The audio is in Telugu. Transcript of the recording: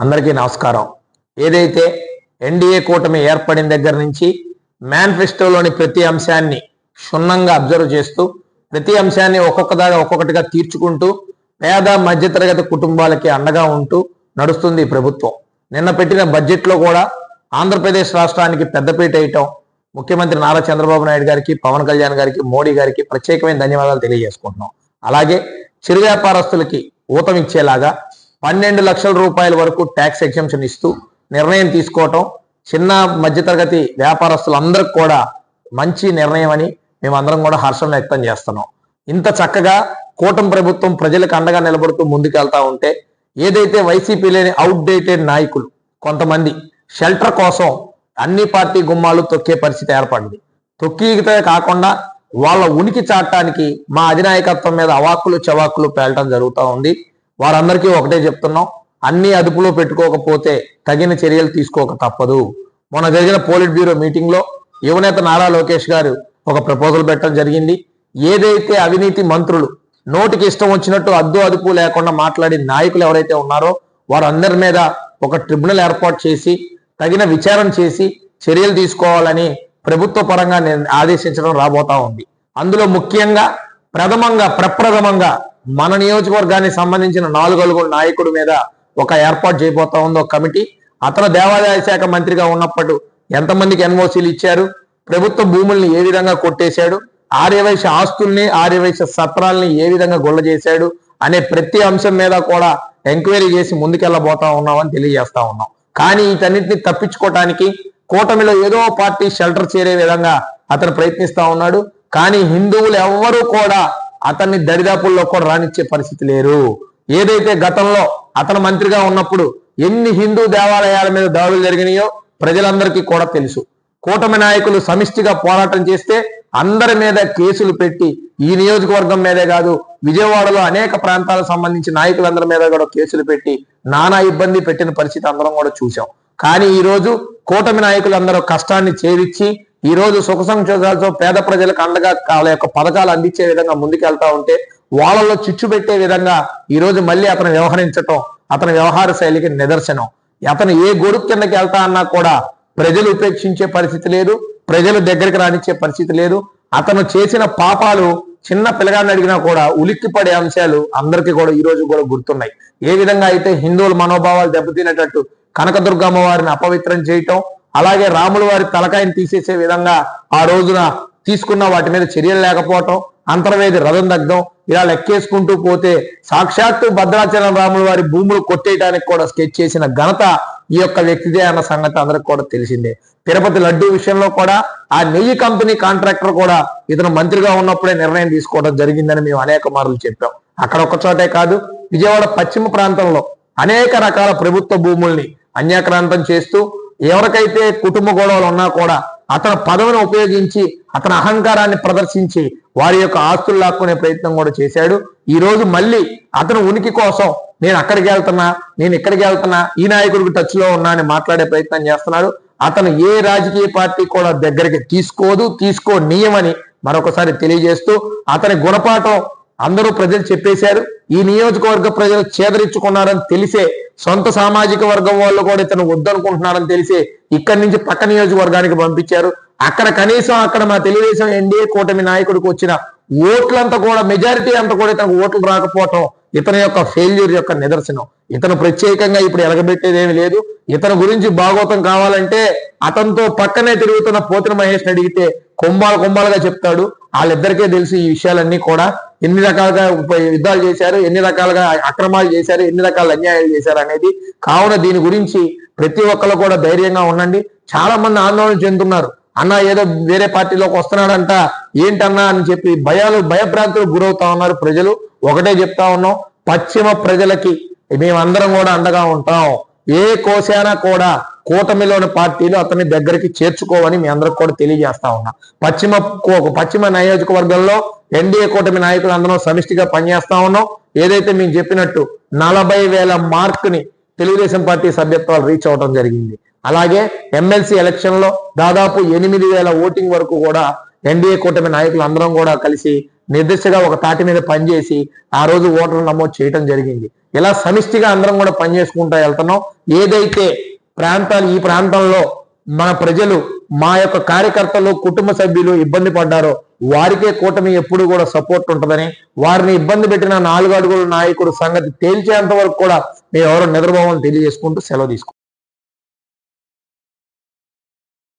అందరికీ నమస్కారం. ఏదైతే ఎన్డీఏ కూటమి ఏర్పడిన దగ్గర నుంచి మేనిఫెస్టోలోని ప్రతి అంశాన్ని క్షుణ్ణంగా అబ్జర్వ్ చేస్తూ ప్రతి అంశాన్ని ఒక్కొక్కదాగా ఒక్కొక్కటిగా తీర్చుకుంటూ పేద మధ్యతరగతి కుటుంబాలకి అండగా ఉంటూ నడుస్తుంది ఈ ప్రభుత్వం. నిన్న పెట్టిన బడ్జెట్లో కూడా ఆంధ్రప్రదేశ్ రాష్ట్రానికి పెద్దపీట వేయటం ముఖ్యమంత్రి నారా చంద్రబాబు నాయుడు గారికి పవన్ కళ్యాణ్ గారికి మోడీ గారికి ప్రత్యేకమైన ధన్యవాదాలు తెలియజేసుకుంటున్నాం. అలాగే చిరు వ్యాపారస్తులకి ఊతం ఇచ్చేలాగా పన్నెండు లక్షల రూపాయల వరకు ట్యాక్స్ ఎగ్జంప్షన్ ఇస్తూ నిర్ణయం తీసుకోవటం చిన్న మధ్యతరగతి వ్యాపారస్తులందరికి కూడా మంచి నిర్ణయం అని మేమందరం కూడా హర్షం వ్యక్తం చేస్తున్నాం. ఇంత చక్కగా కూటమి ప్రభుత్వం ప్రజలకు అండగా నిలబడుతూ ముందుకెళ్తా ఉంటే ఏదైతే వైసీపీ లేని అవుట్డేటెడ్ నాయకులు కొంతమంది షెల్టర్ కోసం అన్ని పార్టీ గుమ్మాలు తొక్కే పరిస్థితి ఏర్పడింది. తొక్కితే కాకుండా వాళ్ళ ఉనికి చాటానికి మా అధినాయకత్వం మీద అవాక్కులు చవాకులు పేలటం జరుగుతూ ఉంది. వారందరికీ ఒకటే చెప్తున్నాం. అన్ని అదుపులో పెట్టుకోకపోతే తగిన చర్యలు తీసుకోక తప్పదు. మొన్న జరిగిన పోలిట్ బ్యూరో మీటింగ్లో యువనేత నారా లోకేష్ గారు ఒక ప్రపోజల్ పెట్టడం జరిగింది. ఏదైతే అవినీతి మంత్రులు నోటికి ఇష్టం వచ్చినట్టు అద్దు అదుపు లేకుండా మాట్లాడి నాయకులు ఎవరైతే ఉన్నారో వారందరి మీద ఒక ట్రిబ్యునల్ ఏర్పాటు చేసి తగిన విచారణ చేసి చర్యలు తీసుకోవాలని ప్రభుత్వ పరంగా నేను ఆదేశించడం రాబోతా ఉంది. అందులో ముఖ్యంగా ప్రథమంగా ప్రప్రథమంగా మన నియోజకవర్గానికి సంబంధించిన నాలుగు నాయకుడి మీద ఒక ఏర్పాటు చేయబోతా ఉంది ఒక కమిటీ. అతను దేవాదాయ శాఖ మంత్రిగా ఉన్నప్పుడు ఎంతమందికి ఎన్ఓసీలు ఇచ్చారు? ప్రభుత్వ భూముల్ని ఏ విధంగా కొట్టేశాడు? ఆర్యవైశ్య ఆస్తుల్ని ఆర్యవైశ్య సత్రాల్ని ఏ విధంగా గొల్ల చేశాడు? అనే ప్రతి అంశం మీద కూడా ఎంక్వైరీ చేసి ముందుకెళ్ళబోతా ఉన్నామని తెలియజేస్తా ఉన్నాం. కానీ వీటన్నిటిని తప్పించుకోవటానికి కూటమిలో ఏదో పార్టీ షెల్టర్ చేరే విధంగా అతను ప్రయత్నిస్తా ఉన్నాడు. కానీ హిందువులు ఎవ్వరూ కూడా అతన్ని దరిదాపుల్లో కూడా రానిచ్చే పరిస్థితి లేరు. ఏదైతే గతంలో అతను మంత్రిగా ఉన్నప్పుడు ఎన్ని హిందూ దేవాలయాల మీద దాడులు జరిగినాయో ప్రజలందరికీ కూడా తెలుసు. కూటమి నాయకులు సమిష్టిగా పోరాటం చేస్తే అందరి మీద కేసులు పెట్టి ఈ నియోజకవర్గం మీదే కాదు విజయవాడలో అనేక ప్రాంతాలకు సంబంధించి నాయకులందరి మీద కూడా కేసులు పెట్టి నానా ఇబ్బంది పెట్టిన పరిస్థితి అందరం కూడా చూసాం కానీ ఈ రోజు కూటమి నాయకులందరూ కష్టాన్ని చేరిచ్చి ఈ రోజు సుఖ సంక్షోభాలతో పేద ప్రజలకు అండగా వాళ్ళ యొక్క పథకాలు అందించే విధంగా ముందుకెళ్తా ఉంటే వాళ్ళలో చిచ్చు పెట్టే విధంగా ఈ రోజు మళ్ళీ అతను వ్యవహరించటం అతని వ్యవహార శైలికి నిదర్శనం. అతను ఏ గొడుగు కిందకి వెళ్తా అన్నా కూడా ప్రజలు ఉపేక్షించే పరిస్థితి లేదు ప్రజలు దగ్గరికి రానిచ్చే పరిస్థితి లేదు. అతను చేసిన పాపాలు చిన్న పిల్లగాన్ని అడిగినా కూడా ఉలిక్కి పడే అంశాలు అందరికీ కూడా ఈ రోజు కూడా గుర్తున్నాయి. ఏ విధంగా అయితే హిందువుల మనోభావాలు దెబ్బతినేటట్టు కనకదుర్గమ్మ వారిని అపవిత్రం చేయటం అలాగే రాముల వారి తలకాయని తీసేసే విధంగా ఆ రోజున తీసుకున్న వాటి మీద చర్యలు లేకపోవటం అంతర్వేది రథం దగ్ధం ఇలా లెక్కేసుకుంటూ పోతే సాక్షాత్తు భద్రాచలం రాముల వారి భూములు కొట్టేయడానికి కూడా స్కెచ్ చేసిన ఘనత ఈ యొక్క వ్యక్తిదే అన్న సంగతి అందరికి కూడా తెలిసిందే. తిరుపతి లడ్డూ విషయంలో కూడా ఆ నెయ్యి కంపెనీ కాంట్రాక్టర్ కూడా ఇతను మంత్రిగా ఉన్నప్పుడే నిర్ణయం తీసుకోవడం జరిగిందని మేము అనేక మార్లు చెప్పాం. అక్కడ ఒక చోటే కాదు విజయవాడ పశ్చిమ ప్రాంతంలో అనేక రకాల ప్రభుత్వ భూముల్ని అన్యాక్రాంతం చేస్తూ ఎవరికైతే కుటుంబ గొడవలు ఉన్నా కూడా అతని పదవిని ఉపయోగించి అతని అహంకారాన్ని ప్రదర్శించి వారి యొక్క ఆస్తులు లాక్కునే ప్రయత్నం కూడా చేశాడు. ఈ రోజు మళ్ళీ అతను ఉనికి కోసం నేను అక్కడికి వెళ్తున్నా నేను ఇక్కడికి వెళ్తున్నా ఈ నాయకుడికి టచ్లో ఉన్నా అని మాట్లాడే ప్రయత్నం చేస్తున్నాడు. అతను ఏ రాజకీయ పార్టీ కూడా దగ్గరికి తీసుకోదు తీసుకో నియమని మరొకసారి తెలియజేస్తూ అతని గుణపాఠం అందరూ ప్రజలు చెప్పేశారు. ఈ నియోజకవర్గ ప్రజలు చేదరించుకున్నారని తెలిసే సొంత సామాజిక వర్గం వాళ్ళు కూడా ఇతను వద్దనుకుంటున్నారని తెలిసే ఇక్కడి నుంచి పక్క నియోజకవర్గానికి పంపించారు. అక్కడ కనీసం అక్కడ మా తెలుగుదేశం ఎన్డీఏ కూటమి నాయకుడికి వచ్చిన ఓట్లంతా కూడా మెజారిటీ అంతా కూడా ఇతనికి ఓట్లు రాకపోవటం ఇతని యొక్క ఫెయిల్యూర్ యొక్క నిదర్శనం. ఇతను ప్రత్యేకంగా ఇప్పుడు ఎలగబెట్టేది ఏమి లేదు. ఇతని గురించి భాగవతం కావాలంటే అతనితో పక్కనే తిరుగుతున్న పోతిన మహేష్ అడిగితే కుంభాలు కుంభాలుగా చెప్తాడు. వాళ్ళిద్దరికే తెలుసు ఈ విషయాలన్నీ కూడా. ఎన్ని రకాలుగా ఉప- యుద్ధాలు చేశారు ఎన్ని రకాలుగా అక్రమాలు చేశారు ఎన్ని రకాల అన్యాయాలు చేశారు అనేది కావున దీని గురించి ప్రతి ఒక్కరు కూడా ధైర్యంగా ఉండండి. చాలా మంది ఆందోళన చెందుతున్నారు. అన్న ఏదో వేరే పార్టీలోకి వస్తున్నాడంట ఏంటన్నా అని చెప్పి భయాలు భయభ్రాంతులకు గురవుతా ఉన్నారు ప్రజలు. ఒకటే చెప్తా ఉన్నాం పశ్చిమ ప్రజలకి మేమందరం కూడా అండగా ఉంటాం. ఏ కోశానా కూడా కూటమిలోని పార్టీలు అతని దగ్గరికి చేర్చుకోవని మీ అందరికి కూడా తెలియజేస్తా ఉన్నా. పశ్చిమ పశ్చిమ నియోజకవర్గంలో ఎన్డీఏ కూటమి నాయకులు అందరం సమిష్టిగా పనిచేస్తా ఉన్నాం. ఏదైతే మేము చెప్పినట్టు నలభై వేల మార్క్ని తెలుగుదేశం పార్టీ సభ్యత్వాలు రీచ్ అవడం జరిగింది. అలాగే ఎమ్మెల్సీ ఎలక్షన్లో దాదాపు ఎనిమిది వేల ఓటింగ్ వరకు కూడా ఎన్డీఏ కూటమి నాయకులు అందరం కూడా కలిసి నిర్దిష్టగా ఒక తాటి మీద పనిచేసి ఆ రోజు ఓటర్లు నమోదు చేయడం జరిగింది. ఇలా సమిష్టిగా అందరం కూడా పనిచేసుకుంటూ వెళ్తున్నాం. ఏదైతే ప్రాంతాలు ఈ ప్రాంతంలో మన ప్రజలు మా యొక్క కార్యకర్తలు కుటుంబ సభ్యులు ఇబ్బంది పడ్డారో వారికే కూటమి ఎప్పుడు కూడా సపోర్ట్ ఉంటుందని వారిని ఇబ్బంది పెట్టిన నాలుగు అడుగుల నాయకుడు సంగతి తేల్చేంత వరకు కూడా మేము ఎవరో నిద్రభావం తెలియజేసుకుంటూ సెలవు తీసుకుంటాం